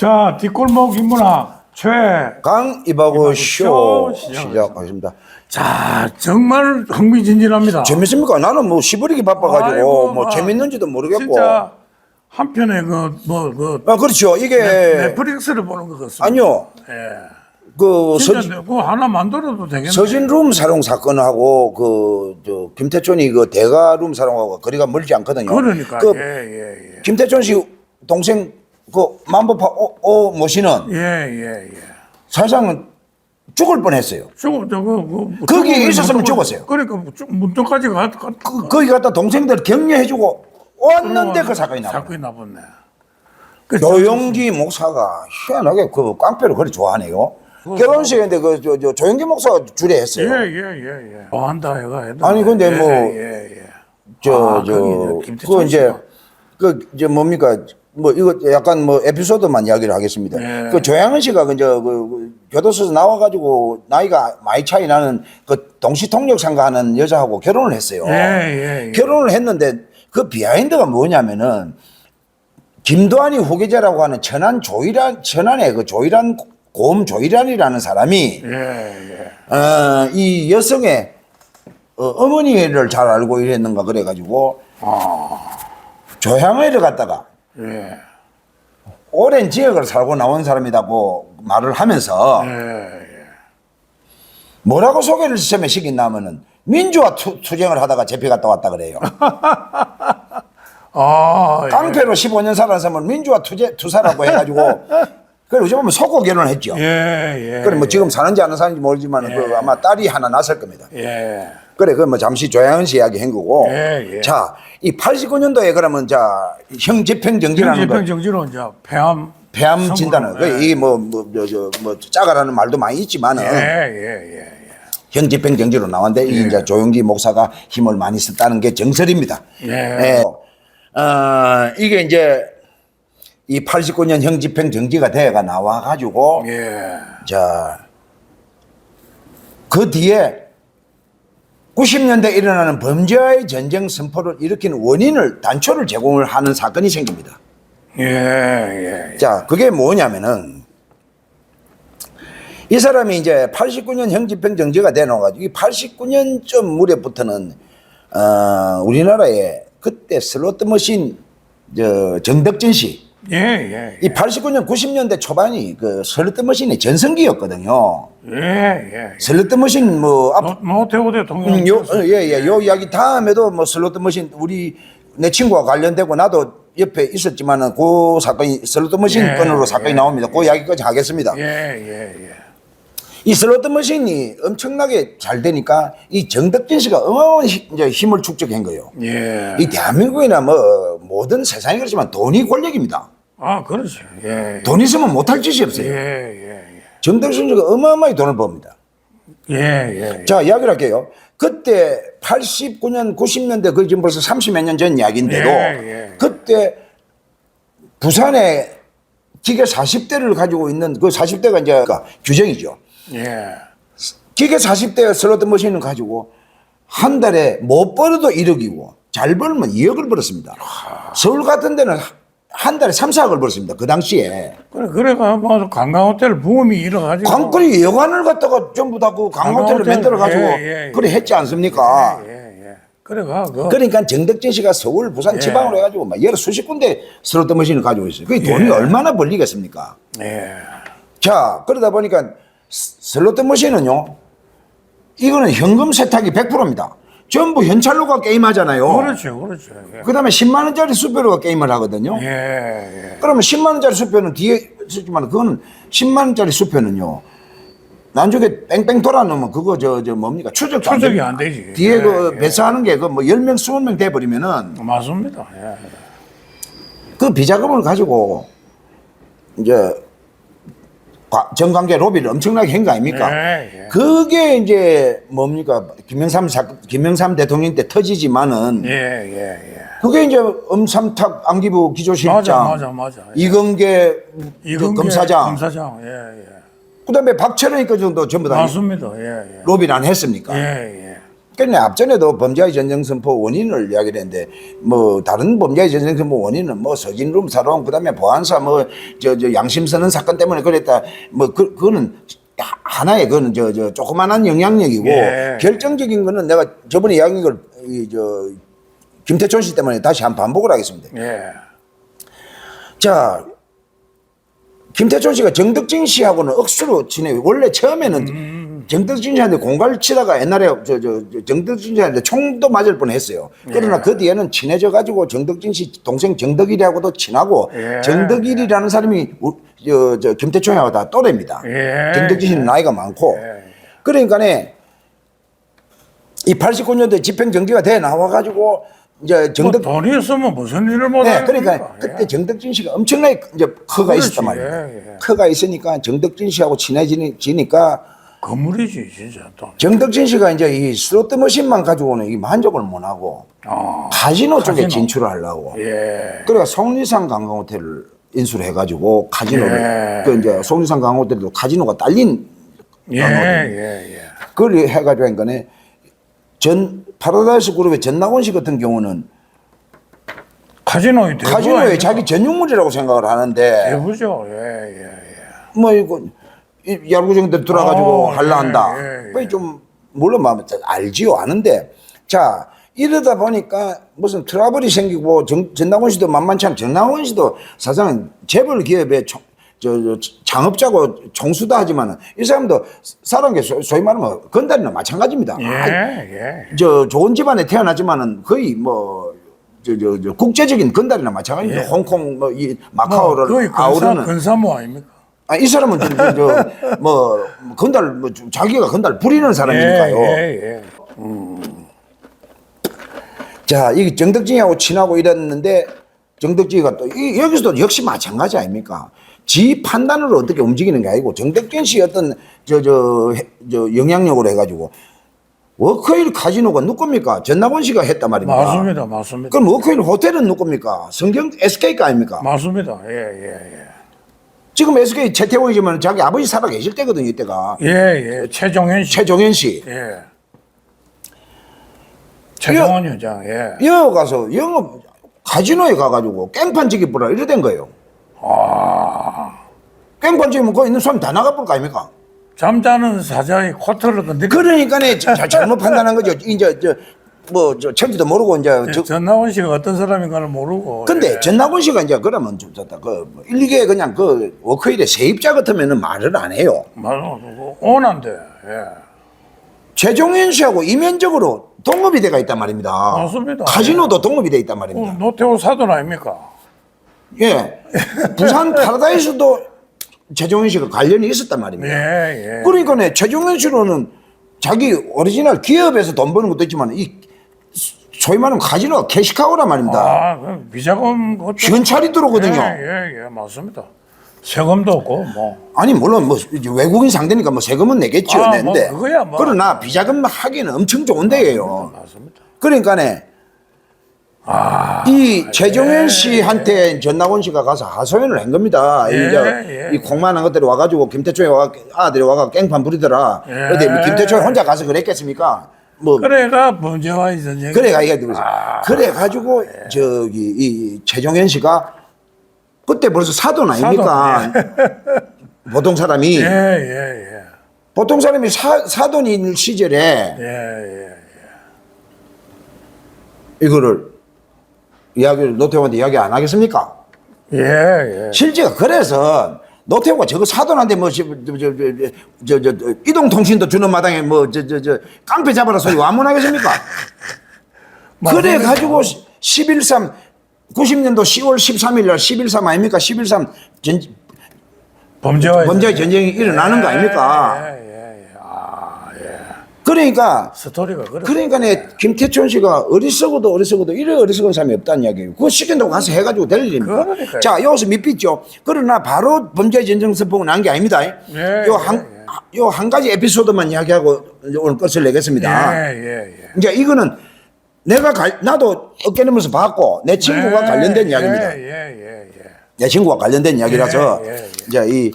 자, 뒷골목 인문학 최. 강 이바고 쇼쇼 시작하겠습니다. 자, 정말 흥미진진합니다. 재밌습니까? 나는 뭐 시부리기 바빠가지고 아이고, 뭐 아, 재밌는지도 모르겠고. 진짜 한편에 그뭐 그 아 그렇죠. 이게 넷플릭스를 보는 것 같습니다. 아니요. 예. 그 진짜 서, 그거 하나 만들어도 되겠네. 서진룸 사롱 사건하고 그저 김태촌이 그 대가룸 사롱하고 거리가 멀지 않거든요. 그러니까 그 예, 예, 예. 김태촌 씨 동생 그 만보파 오, 오 모씨는 예, 예, 예. 사실상은 죽을 뻔했어요. 조금 저거 그 거기에 조금 있었으면 문턱- 죽었어요. 그러니까 뭐쭉 문턱까지 가. 가 그, 거기 갔다 동생들 격려해주고 왔는데 그 사건이 나와. 사건이 나왔네. 그 조영기 목사가 희한하게 그 깡패를 그리 좋아하네요. 결혼식인데 그 저, 저 조영기 목사가 주례했어요. 예, 예, 예, 예. 좋아한다 해가 해도. 아니, 근데 예, 뭐 예, 예. 저, 아, 저, 거기 그 이제. 그, 이제 뭡니까, 뭐, 이거 약간 뭐 에피소드만 이야기를 하겠습니다. 네. 그 조양은 씨가 그, 저, 그, 그 교도소에서 나와가지고 나이가 많이 차이 나는 그 동시통역 상가 하는 여자하고 결혼을 했어요. 예, 예, 예. 결혼을 했는데 그 비하인드가 뭐냐면은 김도환이 후계자라고 하는 천안 조이란, 천안의 그 조이란, 곰 조이란이라는 사람이 예, 예. 어, 이 여성의 어, 어머니를 잘 알고 이랬는가 그래가지고 조향회를 갖다가 예. 오랜 지역을 살고 나온 사람이라고 말을 하면서 예, 예. 뭐라고 소개를 처음에 시킨다면은 민주화 투, 투쟁을 하다가 잡혀갔다 왔다 그래요. 아, 예. 깡패로 15년 살아는 사람을 민주화 투제, 투사라고 해가지고 그래 요즘 보면 속고 결혼했죠. 예, 예. 그래 뭐 지금 사는지 안 사는지 모르지만 그 아마 딸이 하나 낳았을 겁니다. 예. 그래, 그뭐 잠시 조양은 씨 이야기 한 거고. 예, 예. 자, 이 89년도에 그러면 자, 형집행정지라는 거. 집행 정지로 이제 폐암 폐암 진단을. 선고를, 그, 이 뭐 뭐, 저, 저, 뭐, 짜가라는 말도 많이 있지만은. 예, 예, 예. 형집행정지로 나왔는데, 이 이제 조영기 목사가 힘을 많이 썼다는 게 정설입니다. 예. 어, 이게 이제 이 89년 형집행 정지가 대회가 나와가지고, 예. 자, 그 뒤에 90년대 일어나는 범죄와의 전쟁 선포를 일으킨 원인을 단초를 제공을 하는 사건이 생깁니다. 예, 예. 자, 그게 뭐냐면은 이 사람이 이제 89년 형집행 정지가 돼놓아가지고 이 89년쯤 무렵부터는 어, 우리나라에 그때 슬로트 머신 저 정덕진 씨, 예, 예. 이 89년 90년대 초반이 그 슬로트 머신의 전성기였거든요. 예, 예. 슬로트 머신 뭐 앞, 노- 노태우 대통령. 음, 요, 어, 예, 예, 요 이야기 다음에도 뭐 슬로트 머신 우리 내 친구와 관련되고 나도 옆에 있었지만은 그 사건이 슬로트 머신 예, 건으로 사건이 예, 나옵니다. 그 이야기까지 하겠습니다. 예, 예, 예. 이 슬로트 머신이 엄청나게 잘 되니까 이 정덕진 씨가 어마어마한 히- 이제 힘을 축적한 거예요. 예. 이 대한민국이나 뭐 모든 세상이 그렇지만 돈이 권력입니다. 아, 그렇죠. 예. 돈 있으면 못할 짓이 예, 없어요. 예, 정덕진 씨가 어마어마하게 돈을 법니다. 예. 예, 예. 자, 이야기를 할게요. 그때 89년, 90년대, 그 지금 벌써 30몇 년 전 이야기인데도 예, 예. 그때 부산에 기계 40대를 가지고 있는 그 40대가 이제 그 규정이죠. 예. 기계 40대 슬로트 머신을 가지고 한 달에 못 벌어도 1억이고 잘 벌면 2억을 벌었습니다. 서울 같은 데는 한 달에 3, 4억을 벌었습니다. 그 당시에. 그래, 그래가 뭐 관광호텔 부음이 일어가지고. 광거리 여관을 갖다가 전부 다그 강호텔을 강호텔, 만들어 가지고 예, 예, 예. 그래 했지 않습니까? 예, 예. 그래가 그. 그러니까 정덕진 씨가 서울, 부산 예. 지방으로 해가지고 막 여러 수십 군데 슬로트 머신을 가지고 있어요. 그게 돈이 예. 얼마나 벌리겠습니까? 예. 자, 그러다 보니까 스- 슬로트 머신은요, 이거는 현금 세탁이 100%입니다. 전부 현찰로가 게임하잖아요. 그렇죠, 그렇죠. 예. 그 다음에 10만원짜리 수표로가 게임을 하거든요. 예, 예. 그러면 10만원짜리 수표는 뒤에 있지만 그거는 10만원짜리 수표는요, 나중에 뺑뺑 돌아 놓으면 그거 저, 저 뭡니까? 추적도 추적이 됩니다. 안 되지. 뒤에 예, 그 예. 배사하는 게그뭐 10명, 20명 돼버리면은 맞습니다. 예. 그 비자금을 가지고 이제 과- 정관계 로비를 엄청나게 한 거 아닙니까? 예, 예. 그게 이제 뭡니까? 김영삼 사, 김영삼 대통령 때 터지지만은 예, 예, 예. 그게 이제 엄삼탁 안기부 기조실장, 맞아, 맞아, 맞아. 예. 이건계 이건계 검사장, 검사장. 예, 예. 그다음에 박철원이까지도 전부 다 맞습니다. 예, 예. 로비를 안 했습니까? 예, 예. 그런데 앞전에도 범죄의 전쟁선포 원인을 이야기를 했는데 뭐 다른 범죄의 전쟁선포 원인은 뭐 서진룸 사롱 그다음에 보안사 뭐 저 저 양심 선언 사건 때문에 그랬다 뭐 그 그거는 하나의 그거는 저 저 조그만한 영향력이고 예. 결정적인 거는 내가 저번에 이야기한 걸이저 김태촌 씨 때문에 다시 한번 반복을 하겠습니다. 예. 자, 김태촌 씨가 정덕진 씨하고는 억수로 지내. 원래 처음에는 정덕진 씨한테 공갈을 치다가 옛날에 저, 저, 저 정덕진 씨한테 총도 맞을 뻔 했어요. 그러나 그 뒤에는 친해져 가지고 정덕진 씨 동생 정덕일이하고도 친하고 예. 정덕일이라는 사람이 우- 저, 저 김태촌하고 다 또래입니다. 예. 정덕진 씨는 나이가 많고. 예. 그러니까네 이 89년도에 집행 정지가 돼 나와 가지고 이제 정덕 뭐 돈이 있으면 무슨 일을 못 네, 그러니까 겁니까? 그때 예. 정덕진 씨가 엄청나게 이제 커가 그렇지, 있었단 말이에요. 예, 예. 커가 있으니까 정덕진 씨하고 친해지니까 건물이지 진짜 또. 정덕진 씨가 이제 이 슬로트 머신만 가지고는 이 만족을 못 하고 아, 카지노 쪽에 카지노. 진출을 하려고. 예. 그러니까 송리산 관광호텔을 인수를 해가지고 카지노를 예. 그 이제 송리산 관광호텔도 카지노가 딸린 예, 예, 예. 그걸 해가지고 한 거네. 전 파라다이스 그룹의 전낙원 씨 같은 경우는 카지노의 대부 카지노에 아닙니까? 자기 전유물이라고 생각을 하는데 대부죠. 예, 예, 예. 뭐 이거 이 야구장들 들어가지고 어, 할라 예, 한다. 예, 예. 뭐좀 물론 마음 알지요 아는데 자 이러다 보니까 무슨 트러블이 생기고 정, 전남원 씨도 만만치 않. 전남원 씨도 사실은 재벌 기업의 총, 저, 저 창업자고 총수다 하지만은 이 사람도 사람 게 소- 소위 말하면 건달이나 마찬가지입니다. 예, 아, 예. 저 좋은 집안에 태어나지만은 거의 뭐. 저, 저, 저 국제적인 건달이나 마찬가지입니다. 예. 홍콩, 뭐, 이뭐 마카오를 거의 근사, 아우르는. 근사모 아닙니까? 아, 이 사람은 저, 저, 저, 뭐, 건달, 뭐, 좀 자기가 건달 부리는 사람이니까요. 예, 예, 예. 자, 이 정덕진하고 친하고 이랬는데, 정덕진이가 또, 이, 여기서도 역시 마찬가지 아닙니까? 지 판단으로 어떻게 움직이는 게 아니고, 정덕진 씨 어떤, 저, 저, 해- 저, 영향력으로 해가지고, 워커힐 카지노가 누 겁니까? 전나원 씨가 했단 말입니다. 맞습니다, 맞습니다. 그럼 워커힐 호텔은 누 겁니까? 성경 SK가 아닙니까? 맞습니다. 예, 예, 예. 지금 SK 최태원이지만 자기 아버지 살아 계실 때거든요, 이때가. 예, 예. 최종현 씨. 최종현 씨. 예. 최종원 여장. 예. 영어 가서 영어 카지노에 가가지고 깽판 지기 보라 이래 된 거예요. 아. 깽판 지면 거기 있는 사람 다 나가 볼 거 아닙니까? 잠자는 사자의 코트를 건드. 그러니까네 자- 자- 잘못 판단한 거죠. 이제 저 뭐저 천지도 모르고 이제 저 전나원 씨가 어떤 사람인가를 모르고. 근데 예. 전나원 전나곤 씨가 이제 그러면 좀 좋다. 그 일, 이게 그냥 그 워크힐의 세입자 같으면은 말을 안 해요. 오난데. 예. 최종현 씨하고 이면적으로 동업이 돼가 있단 말입니다. 맞습니다. 카지노도 동업이 돼 있단 어, 말입니다. 노태우 사돈 아닙니까? 예. 부산 파라다이스도 최종현 씨가 관련이 있었단 말입니다. 예, 예. 그러니까 최종현 씨로는 자기 오리지널 기업에서 돈 버는 것도 있지만 이 소위 말하는 카지노가 캐시카우란 말입니다. 아, 그 비자금 그것도 현찰이 들어오거든요. 예, 예, 예, 맞습니다. 세금도 없고 뭐. 아니 물론 뭐 이제 외국인 상대니까 뭐 세금은 내겠죠. 아, 내는데 뭐 그거야, 뭐. 그러나 비자금 하기는 엄청 좋은 데예요. 맞습니다. 그러니까네 아, 이 최종현 씨한테 전나원 씨가 가서 하소연을 한 겁니다. 예, 이제 예. 이 공만한 것들이 와가지고 김태초에 와 아들이 와가 깽판 부리더라. 예. 근데 뭐 김태초 혼자 가서 그랬겠습니까? 뭐 그래가 범죄와의 전쟁. 그래가 이게 누구지? 아, 그래 가지고 저기 이 최종현 씨가 그때 벌써 사돈 아닙니까? 보통 사람이 예, 예, 예. 보통 사람이 사, 사돈인 시절에 예, 예. 이거를 이야기를 노태우한테 이야기 안 하겠습니까? 예, 예. 실제가 그래서 노태우가 저거 사돈한테 뭐저저 저 이동통신도 주는 마당에 뭐 저 저 저 깡패 잡아라 소리 와문 하겠습니까? 그래 가지고 11.3 90년도 10월 13일 날 11.3 아닙니까? 11.3 전, 범죄와의 범죄 전쟁이 일어나는 거 아닙니까? 예, 예, 예. 아, 예. 그러니까 스토리가 그래. 그러니까 내 김태촌 씨가 어리석어도 어리석어도 이래 어리석은 사람이 없다는 이야기예요. 그거 시킨다고 가서 해가지고 될? 그러니까요. 자, 여기서 밑빛죠. 그러나 바로 범죄 전쟁 선포가 난 게 아닙니다. 예, 요 한, 요한 가지 에피소드만 이야기하고 오늘 끝을 내겠습니다. 예, 예, 예. 이제 이거는 내가 갈- 나도 어깨너머서 봤고 내 친구가 예, 관련된 예, 이야기입니다. 예, 예, 예. 내 친구가 관련된 이야기라서 예, 예, 예. 이제 이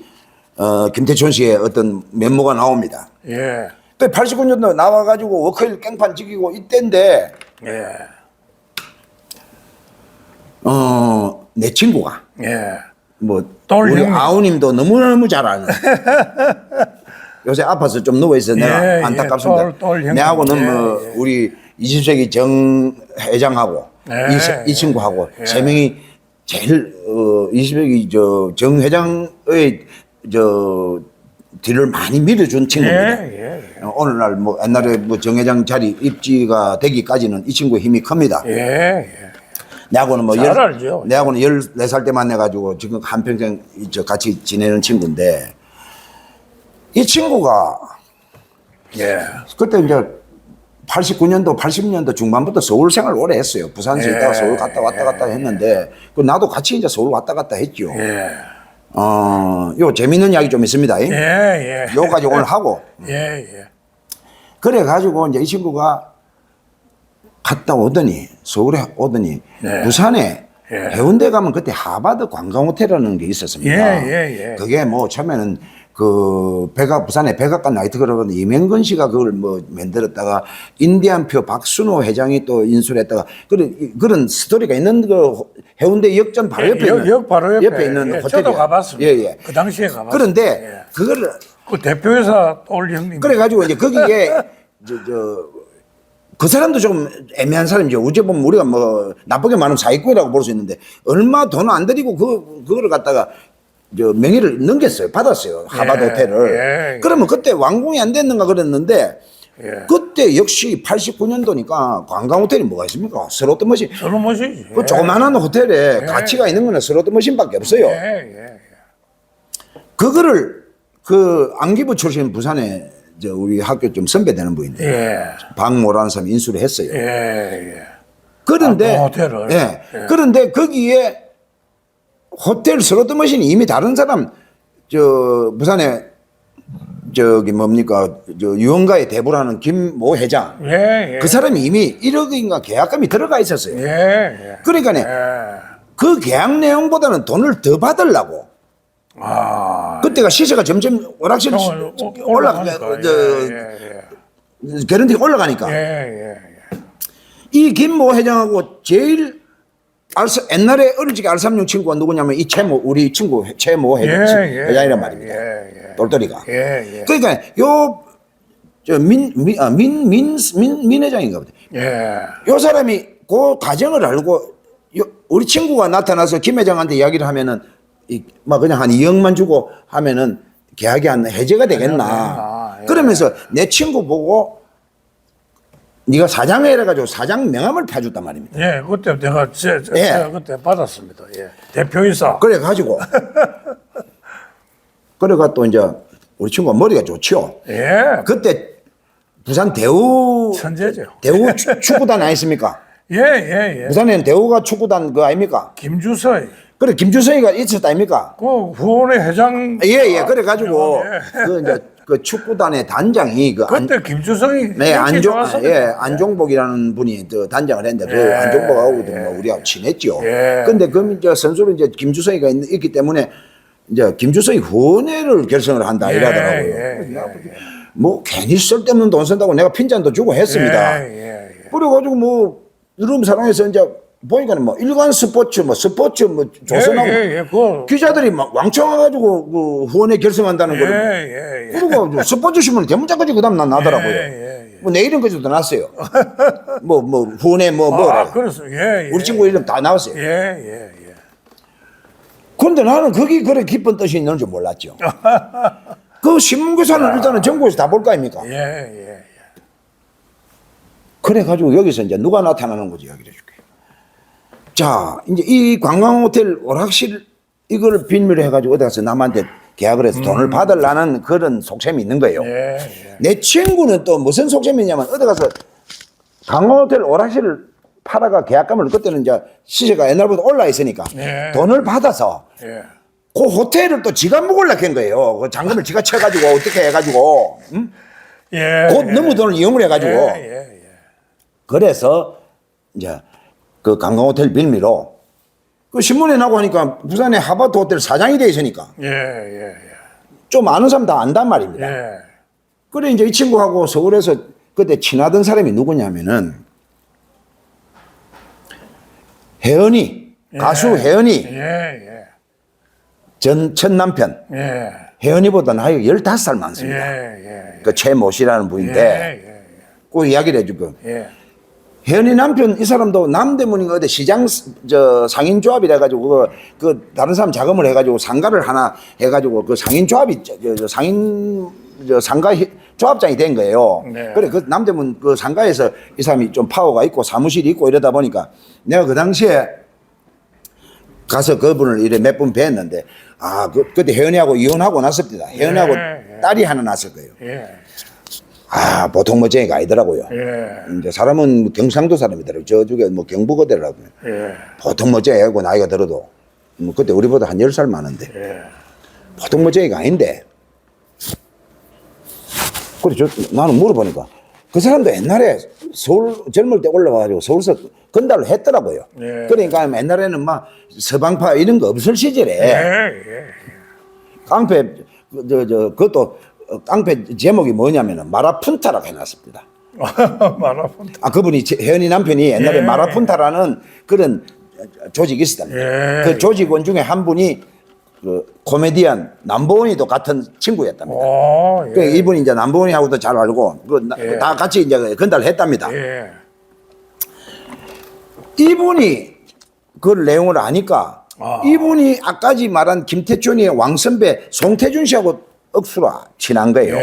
어, 김태촌 씨의 어떤 면모가 나옵니다. 예. 그 89년도 나와가지고 워커힐 깽판 지키고 이때인데 예. 어 내 친구가 예. 뭐똘 우리 형님. 아우님도 너무너무 잘 아는 요새 아파서 좀 누워 있어 내가 예, 예, 안타깝습니다. 똘- 똘 형님. 내하고는 예, 뭐 예. 우리 20세기 정 회장하고 예, 이, 세- 이 예, 친구하고 예. 세 명이 제일 어 20세기 저 정 회장의 저 뒤를 많이 밀어준 친구입니다. 예, 예, 어, 오늘날 뭐 옛날에 뭐 정 회장 자리 입지가 되기까지는 이 친구의 힘이 큽니다. 예. 예. 내하고는 뭐 잘 열- 알죠. 내하고는 14살 때 만나가지고 지금 한평생 저 같이 지내는 친구인데 이 친구가 예. 그때 이제 89년도 80년도 중반부터 서울 생활 오래 했어요. 부산서 예. 있다가 서울 갔다 왔다 갔다 했는데 그 나도 같이 이제 서울 왔다 갔다 했죠. 예. 어, 요 재밌는 이야기 좀 있습니다. 예. 예. 요까지 오늘 하고 예. 예. 그래 가지고 이제 이 친구가 갔다 오더니 서울에 오더니 네. 부산에 예. 해운대 가면 그때 하바드 관광 호텔이라는 게 있었습니다. 예, 예, 예. 그게 뭐 처음에는 그 백악 부산에 백악관 나이트 클럽은 이명근 씨가 그걸 뭐 만들었다가 인디안표 박순호 회장이 또 인수를 했다가 그런 그런 스토리가 있는 그 해운대 역전 바로 예, 옆에 역- 있는 역 바로 옆에. 있는 예, 호텔이야. 저도 가봤습니다. 예, 예. 그 당시에 가봤습니다. 그런데 예. 그거를 그 대표회사 똘 형님. 그래 가지고 이제 거기에 저 저 그 사람도 좀 애매한 사람이죠. 어째 보면 우리가 뭐 나쁘게 말하면 사기꾼이라고 볼 수 있는데 얼마 돈 안 들이고 그 그거를 갖다가 저 명의를 넘겼어요. 받았어요. 하바드 예, 호텔을. 예, 예. 그러면 그때 완공이 안 됐는가 그랬는데 예. 그때 역시 89년도니까 관광 호텔이 뭐가 있습니까? 스로트 머신. 저는 뭐지? 그 조그만한 호텔에 가치가 있는 거는 스로트 머신밖에 없어요. 예. 예. 그거를 그 안기부 출신 부산에 저 우리 학교 좀 선배되는 분인데 예. 박모라는 사람이 인수를 했어요. 예. 예. 그런데 아, 그 호텔을? 예. 예. 그런데 거기에 호텔 스로트 머신이 이미 다른 사람 저 부산에 저기 뭡니까 저 유흥가의 대부라는 김모 회장 예. 예. 그 사람이 이미 1억인가 계약금이 들어가 있었어요. 예. 예. 그러니까 예. 그 계약 내용보다는 돈을 더 받으려고 아. 그때가 시세가 점점 오락실 형을 올라가 올라가니까. 저 예. 예. 개런티가 올라가니까 예. 예. 예. 이 김모 회장하고 제일 알사, 옛날에 어릴 적에 알삼육 친구가 누구냐면 이 최모 우리 친구 최모 회장 예, 예. 회장이란 말입니다. 예. 예. 똘똘이가. 예. 예. 그러니까 요저민민 민 민 회장인가 보다. 예. 요 사람이 그 가정을 알고 요, 우리 친구가 나타나서 김 회장한테 이야기를 하면은 이 막 그냥 한 2억만 주고 하면은 계약이 안 해제가 되겠나. 되겠나, 예. 그러면서 내 친구 보고 네가 사장을 해가지고 사장 명함을 파줬단 말입니다. 예, 그때 내가 제, 제, 예. 제가 그때 받았습니다. 예. 대표이사. 그래 가지고 그래가 또 이제 우리 친구가 머리가 좋죠. 예. 그때 부산 대우 천재죠. 대우 축- 축구단 아니십니까? 예, 예, 예. 부산에는 대우가 축구단 그 아닙니까? 김주서이. 그래 김주성이가 있었다 아닙니까? 그 후원의 회장. 예예 그래 가지고 예. 그 이제 그 축구단의 단장이 그 안, 그때 김주성이 네, 안종. 예 안종복이라는 분이 그 단장을 했는데 그 예. 안종복하고도 뭐 우리하고 친했죠. 예. 근데 그 이제 선수는 이제 김주성이가 있, 있기 때문에 이제 김주성이 후원회를 결성을 한다 예, 이러더라고요. 예, 예, 뭐 괜히 쓸데없는 돈 쓴다고 내가 핀잔도 주고 했습니다. 예, 예, 예. 그래가지고 뭐 이름 사랑해서 이제 보니까 뭐 일간 스포츠 뭐 스포츠 뭐 조선하고 예, 예, 예. 그 기자들이 막 왕청 와가지고 그 후원회 결성한다는 예, 거를 예, 예. 그리고 스포츠 신문 대문짝까지 그다음 나 나더라고요. 예, 예, 예. 뭐내 이름까지도 났어요. 뭐 뭐 후원회 뭐 아, 뭐라. 그래서 예, 예. 우리 친구 이름 다 나왔어요. 예, 예, 예. 근데 나는 그게 그래 깊은 뜻이 있는 줄 몰랐죠. 그 신문기사는 일단은 전국에서 다 볼 거 아닙니까? 예, 예. 그래가지고 여기서 이제 누가 나타나는 거지 해줄게. 자, 이제 이 관광 호텔 오락실 이걸 빌미로 해가지고 어디 가서 남한테 계약을 해서 돈을 받으려는 그런 속셈이 있는 거예요. 예, 예. 내 친구는 또 무슨 속셈이냐면 어디 가서 관광 호텔 오락실을 팔아가 계약금을 그때는 이제 시세가 옛날보다 올라 있으니까 예. 돈을 받아서 예. 그 호텔을 또 지가 먹으려고 한 거예요. 그 잔금을 지가 쳐가지고 어떻게 해가지고 응? 예. 곧 너무 돈을 이용을 해가지고 예, 예, 예. 그래서 이제 그 관광호텔 빌미로 그 신문에 나고 하니까 부산에 하버트 호텔 사장이 돼 있으니까 예, 예, 예. 좀 아는 사람 다 안단 말입니다. 예. 그래 이제 이 친구하고 서울에서 그때 친하던 사람이 누구냐면은 혜연이 가수 혜연이. 예, 예, 전 첫 남편. 예, 혜연이보다 나이가 15살 많습니다. 예, 예, 그 최모 씨라는 분인데 예, 그 이야기를 해주고. 예, 혜연이 남편 이 사람도 남대문인가 어디 시장 저 상인조합이라 가지고 그, 그 다른 사람 자금을 해가지고 상가를 하나 해가지고 그 상인조합이 저, 저, 저 상인 저 상가 히- 조합장이 된 거예요. 네. 그래 그 남대문 그 상가에서 이 사람이 좀 파워가 있고 사무실이 있고 이러다 보니까 내가 그 당시에 가서 그분을 이래 몇분 뵀는데 아 그, 그때 혜연이하고 이혼하고 났습니다. 혜연이하고 네. 딸이 하나 났을 거예요. 예, 아 보통 멋쟁이가 아니더라고요. 예, 이제 사람은 뭐 경상도 사람이더라고요. 저쪽에 뭐 경북어대라고. 예, 보통 멋쟁이고 나이가 들어도. 뭐 그때 우리보다 한 10살 많은데. 예. 보통 멋쟁이가 아닌데. 그래, 저, 나는 물어보니까 그 사람도 옛날에 서울 젊을 때 올라와가지고 서울서 건달을 했더라고요. 예. 그러니까 옛날에는 막 서방파 이런 거 없을 시절에 예, 예. 깡패, 그, 저, 저, 그것도 어, 깡패 제목이 뭐냐면은 마라푼타라고 해놨습니다. 마라톤. 아 그분이 제- 혜연이 남편이 옛날에 예. 마라푼타라는 그런 조직이 있었답니다. 예. 그 조직원 중에 한 분이 그 코미디언 남보원이도 같은 친구였답니다. 오, 그 예, 이분이 이제 남보원이하고도 잘 알고 그 예. 다 같이 이제 건달했답니다. 예, 이분이 그 내용을 아니까 아. 이분이 아까지 말한 김태춘의 왕선배 송태준 씨하고 억수라 친한 거예요. 예,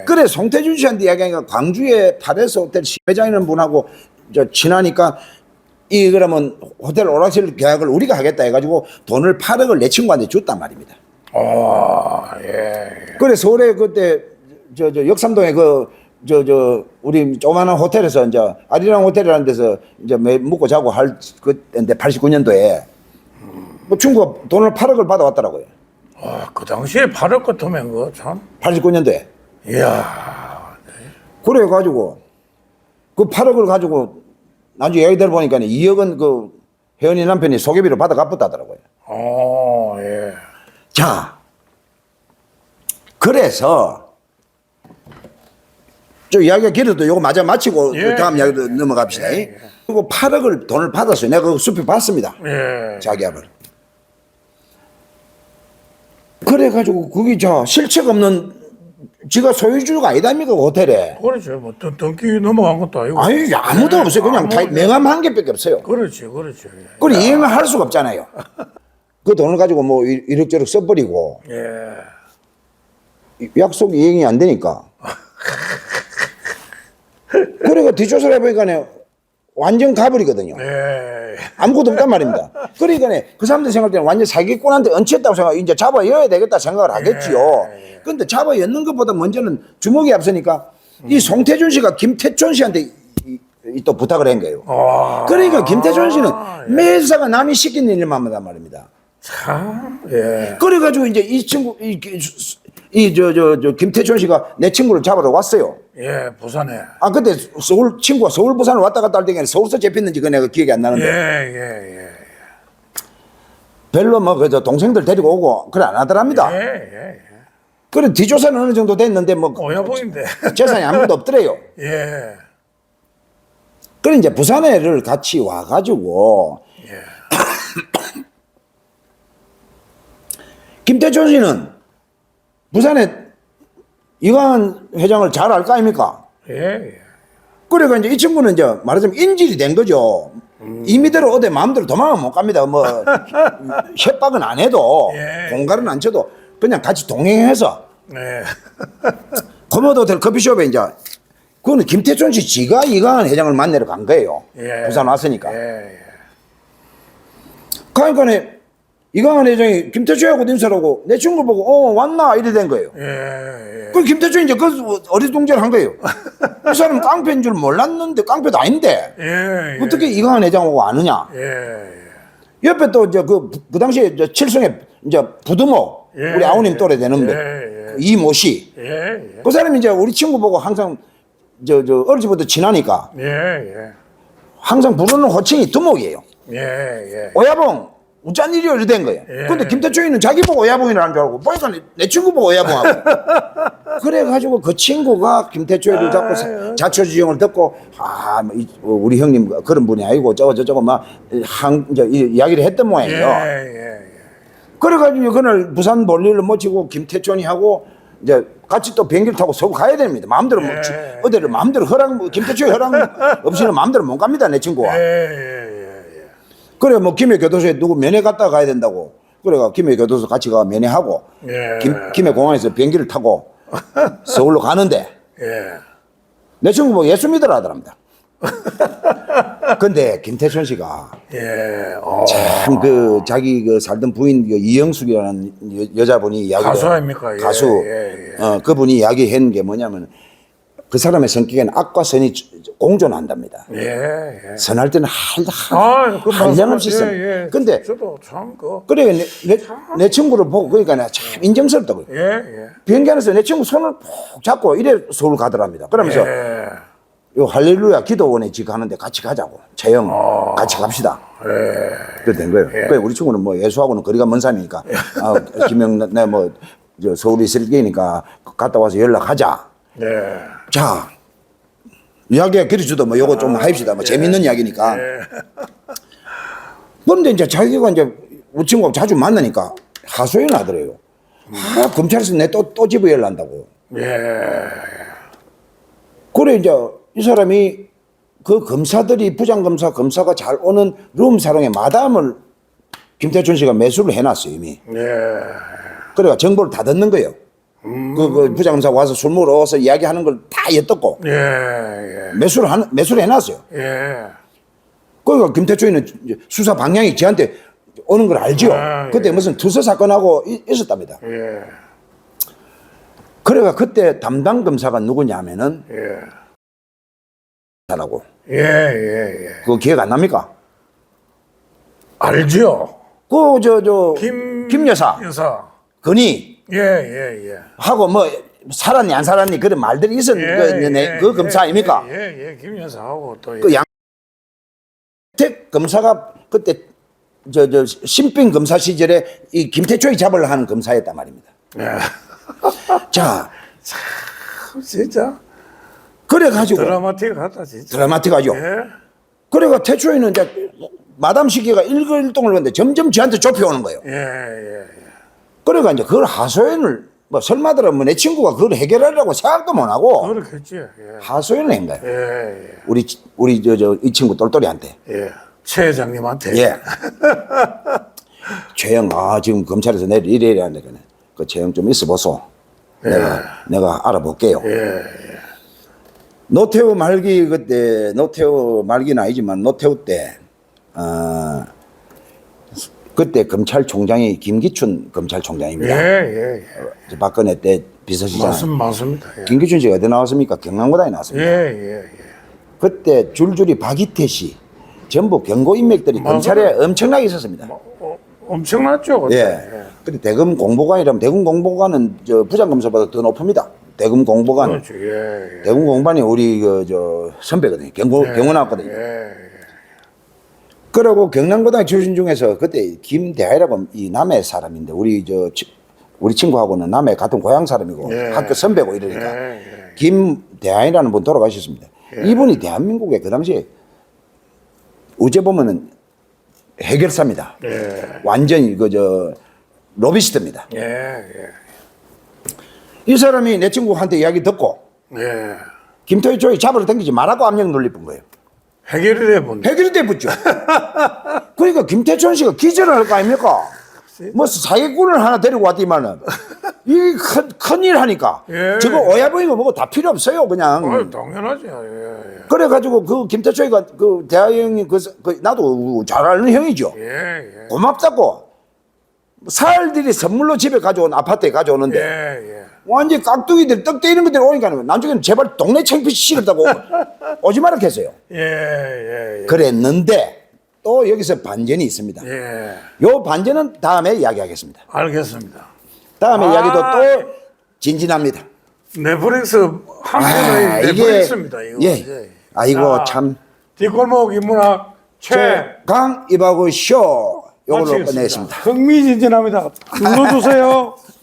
예. 그래 송태준 씨한테 이야기하니까 광주에 파레스 호텔 시회장이라는 분하고 저 친하니까 이 그러면 호텔 오락실 계약을 우리가 하겠다 해가지고 돈을 8억을 내 친구한테 줬단 말입니다. 오, 예, 그래 서울에 그때 저 저 역삼동에 그 저 저 우리 조그마한 호텔에서 이제 아리랑 호텔이라는 데서 이제 매 묵고 자고 할 그때 89년도에 뭐 중국 돈을 8억을 받아왔더라고요. 아, 그 당시에 8억 같으면 그거 참. 89년도에. 이야, 그래 가지고 그 8억을 가지고 나중에 얘기 들어보니까 2억은 그 혜연이 남편이 소개비로 받아 갚았다더라고요. 오, 예, 자, 그래서 저 이야기가 길어도 요거 마저 마치고 예, 그 다음 예, 이야기도 넘어갑시다. 그리고 8억을 돈을 받았어요. 내가 그 수표 받습니다. 예. 자기 앞을. 그래가지고 그게 저 실책 없는 지가 소유주가 아니다니까 그 호텔에. 그렇죠. 뭐 등, 등기 넘어간 것도 아니고. 아니 아무도 없어요. 그냥 다 명함 한 개밖에 없어요. 그렇지, 그렇지. 예. 그걸 이행을 할 수가 없잖아요. 그 돈을 가지고 뭐 이- 이럭저럭 써버리고 예. 약속 이행이 안 되니까. 그래가 뒷조사를 해보니까 완전 가버리거든요. 예. 아무것도 없단 말입니다. 그러니까 그 사람들 생각할 때는 완전 사기꾼한테 얹혔다고 생각, 이제 잡아여야 되겠다 생각을 하겠지요. 근데 잡아였는 것보다 먼저는 주먹이 앞서니까 이 송태준 씨가 김태촌 씨한테 또 부탁을 한 거예요. 아, 그러니까 김태준 씨는 매사가 남이 시킨 일만 하단 말입니다. 참, 예. 그래가지고 이제 이 친구, 이, 이, 저, 저, 저, 김태촌 씨가 내 친구를 잡으러 왔어요. 예, 부산에. 아, 근데 서울, 친구가 서울, 부산을 왔다 갔다 할 때는 서울서 잡혔는지 그 내가 기억이 안 예, 나는데. 예, 예. 별로 뭐, 그저 동생들 데리고 오고, 그래 안 하더랍니다. 예, 예, 예. 그래, 뒤조사는 어느 정도 됐는데, 뭐, 오야봉인데. 재산이 아무것도 없더래요. 예. 그래, 이제 부산에를 같이 와가지고, 예. 김태촌 씨는 부산에 이광한 회장을 잘 알 거 아닙니까? 예, 예. 그래가 이제 이 친구는 이제 말하자면 인질이 된 거죠. 임의대로 어디 마음대로 도망은 못 갑니다. 뭐 협박은 안 해도 예. 공갈은 안 쳐도 그냥 같이 동행해서 예. 코모도 호텔 커피숍에 이제 그거는 김태촌 씨 지가 이강한 회장을 만나러 간 거예요. 예. 부산 왔으니까. 예, 예. 그러니까 이강한 회장이 김태촌하고 인사하고 내 친구 보고 어 왔나 이래 된 거예요. 예, 예. 그 김태촌이 이제 그 어리둥절 한 거예요. 이 사람 깡패인 줄 몰랐는데 깡패도 아닌데 예, 예. 어떻게 이강한 회장하고 아느냐. 예, 예. 옆에 또 이제 그, 그 당시에 이제 칠성에 이제 부두모 예, 우리 아우님 예. 또래 되는 분 예, 예. 이모 씨. 예, 예. 그 사람이 이제 우리 친구 보고 항상 저, 저 어릴 적부터 친하니까 예, 예. 항상 부르는 호칭이 두목이에요. 예, 예. 오야봉 어쩐 일이야 이래 된 거예요. 예. 근데 김태초이는 자기 보고 오야봉이를 하는 줄 알고 보니까 내, 내 친구 보고 오야봉하고 그래가지고 그 친구가 김태초이를 잡고 사- 자초지종을 듣고 아뭐 이- 어, 우리 형님 그런 분이 아니고 저거 저저거 막한 이야기를 했던 예, 모양이에요. 예, 예. 그래가지고 그날 부산 볼일을 모치고 김태촌이 하고 이제 같이 또 비행기를 타고 서울 가야 됩니다. 마음대로 뭐 예. 지- 어디를 마음대로 허락 뭐 김태촌이 허락 없이는 마음대로 못 갑니다 내 친구가. 예, 예, 예, 예. 그래 뭐 김해 교도소에 누구 면회 갔다 가야 된다고. 그래가 김해 교도소 같이 가 면회하고 예. 김, 김해 공항에서 비행기를 타고 서울로 가는데 예. 내 친구 뭐 예수 믿으라 하더랍니다. 근데 김태촌 씨가 예. 어. 참 그 자기 그 살던 부인 그 이영숙이라는 여, 여자분이 이야기 가수 아닙니까? 예, 가수 예, 예. 어 그분이 이야기한 게 뭐냐면 그 사람의 성격에는 악과 선이 공존한답니다. 예, 예. 선할 때는 할, 아, 그 한량없이 써. 예, 예. 근데 저도 참 그. 그래 내, 내, 내 친구를 보고 그러니까 내가 참 인정스럽다고요. 예, 예. 비행기 안에서 내 친구 손을 푹 잡고 이래 서울 가더랍니다. 그러면서 예. 요 할렐루야 기도원에 지금 가는데 같이 가자고. 채영 어. 같이 갑시다. 예. 그래 된 거예요. 그래 우리 친구는 뭐 예수하고는 거리가 먼 삶이니까 아, 김영 내뭐저 서울에 있을 게니까 갔다 와서 연락하자. 예. 자 이야기가 그리주도 뭐 요거 좀 합시다. 뭐 재밌는 이야기니까. 그런데 이제 자기가 이제 우리 친구하고 자주 만나니까 하소연을 하더래요. 아, 검찰에서 내 또 또 집어 열 난다고. 예. 그래 이제 이 사람이 그 검사들이 부장검사 검사가 잘 오는 룸 사롱에 마담을 김태춘 씨가 매수를 해놨어요 이미. 예. 그래가 정보를 다 듣는 거예요. 그, 그 부장검사 와서 술 먹으러 와서 이야기하는 걸 다 엿듣고 예. 예. 매수를 하는 매수를 해놨어요. 예. 그러니까 김태춘이는 이제 수사 방향이 지한테 오는 걸 알죠. 아, 그때 예. 무슨 투서 사건하고 이- 있었답니다. 예. 그래가 그때 담당 검사가 누구냐면은 예. 라고 예, 예, 예. 그거 기억 안 납니까? 알죠? 그저 저 김. 김 여사 여사. 건이 예, 예, 예. 하고 뭐 살았니 안 살았니 그런 말들이 있었 예, 그, 네, 예, 그 예, 검사 아닙니까? 예, 예, 예. 김 여사하고 또. 그 양택 검사가 그때 저 저 신병 검사 시절에 이 김태초이 잡으려 하는 검사였단 말입니다. 예. 자 진짜 그래 가지고 드라마틱하다, 진짜. 드라마틱하죠. 예. 그래가 태초이는 이제 마담 시기가 일거일동을 하는데 점점 저한테 좁혀오는 거예요. 예, 예, 예. 그래가 이제 그걸 하소연을 뭐 설마더러 뭐내 친구가 그걸 해결하려고 생각도 못 하고 그렇겠지. 예. 하소연을 한 거예요. 예, 예. 우리 우리 저 저 이 친구 똘똘이한테. 예. 최 회장님한테. 예. 최영, 아, 지금 검찰에서 내일 이래 이래 하는데, 그네. 그 최영 좀 있어 보소. 내가, 내가 알아볼게요. 예. 노태우 말기 그때, 노태우 말기는 아니지만, 노태우 때, 어, 그때 검찰총장이 김기춘 검찰총장입니다. 예, 예, 예. 저 박근혜 때 비서실장. 맞습니다, 맞습니다. 예. 김기춘 씨가 어디 나왔습니까? 경남고다에 나왔습니다. 예, 예, 예. 그때 줄줄이 박이태 씨, 전부 경고 인맥들이. 검찰에 엄청나게 있었습니다. 어, 엄청났죠, 그때. 예. 근데 대검 공보관이라면 대검 공보관은 저 부장 검사보다 더 높습니다. 대검 공보관. 그렇죠. 예, 예. 대검 공보관이 우리 그저 선배거든요. 경고 경원 나왔거든요. 예, 그리고 경남고등학교 출신 중에서 그때 김대하이라고 이 남해 사람인데 우리 저 치- 우리 친구하고는 남해 같은 고향 사람이고 예. 학교 선배고 이러니까 예, 예. 김대하이라는 분 돌아가셨습니다. 이분이 대한민국에 그 당시에 어제 보면은 해결사입니다. 예, 완전히 그 저 로비스트입니다. 예, 예. 이 사람이 내 친구한테 이야기 듣고 예. 김토희 쪽이 잡으러 당기지 말라고 압력 뿐 거예요. 해결이 돼본. 해결이 돼붙죠. 그러니까 김태천 씨가 기절을 할 거 아닙니까? 뭐 사기꾼을 하나 데리고 왔더만은 이큰 큰일 하니까 예. 저거 오야보이고 뭐고 다 필요 없어요 그냥. 어, 당연하죠. 예, 예. 그래가지고 그 김태초이가 그 대하 형이 그, 그 나도 잘 아는 형이죠. 예, 예. 고맙다고 사흘들이 선물로 집에 가져온 아파트에 가져오는데 예, 예. 완전 깍두기들 떡 떼이는 것들 오니까 나중에는 제발 동네 창피시 싫었다고 오지 말라 했어요. 예, 예, 예. 그랬는데 또 여기서 반전이 있습니다. 예. 요 반전은 다음에 이야기하겠습니다. 알겠습니다. 다음에 아, 이야기도 또 진진합니다. 넷플릭스 아, 한편의 이게 넷플릭스입니다. 이거. 예. 아이고 자, 참 뒷골목 인문학 최. 강 이바구 쇼 요걸로. 끝내겠습니다. 흥미진진합니다. 눌러주세요.